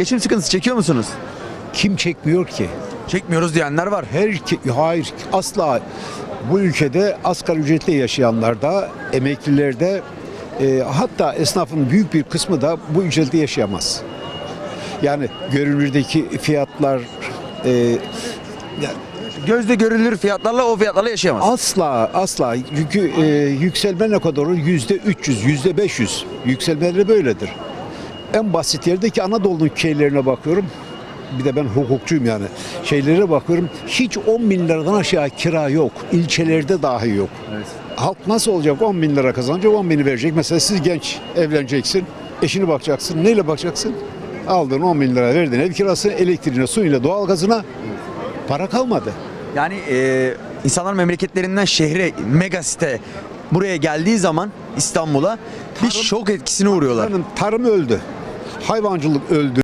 Geçim sıkıntısı çekiyor musunuz? Kim çekmiyor ki? Çekmiyoruz diyenler var. Her hayır asla bu ülkede asgari ücretle yaşayanlar da emekliler de e, hatta esnafın büyük bir kısmı da bu ücretle yaşayamaz. Yani görünürdeki fiyatlar e, ya Gözde görülür fiyatlarla o fiyatlarla yaşayamaz. asla asla çünkü e, yükselme ne kadar olur? Yüzde 300, yüzde 500 yükselmeleri böyledir. En basit yerdeki Anadolu'nun köylerine bakıyorum. Bir de ben hukukçuyum yani. Şeylere bakıyorum. Hiç 10 bin liradan aşağı kira yok. İlçelerde dahi yok. Halk nasıl olacak? 10 bin lira kazanacak, 10 bini verecek. Mesela siz genç evleneceksin. Eşini bakacaksın. Neyle bakacaksın? Aldın 10 bin lira verdin. Ev kirası, elektriğine, suyuyla, doğalgazına para kalmadı. Yani e, insanlar memleketlerinden şehre, mega site buraya geldiği zaman İstanbul'a bir şok etkisine uğruyorlar. Tarım, tarım öldü. Hayvancılık öldü.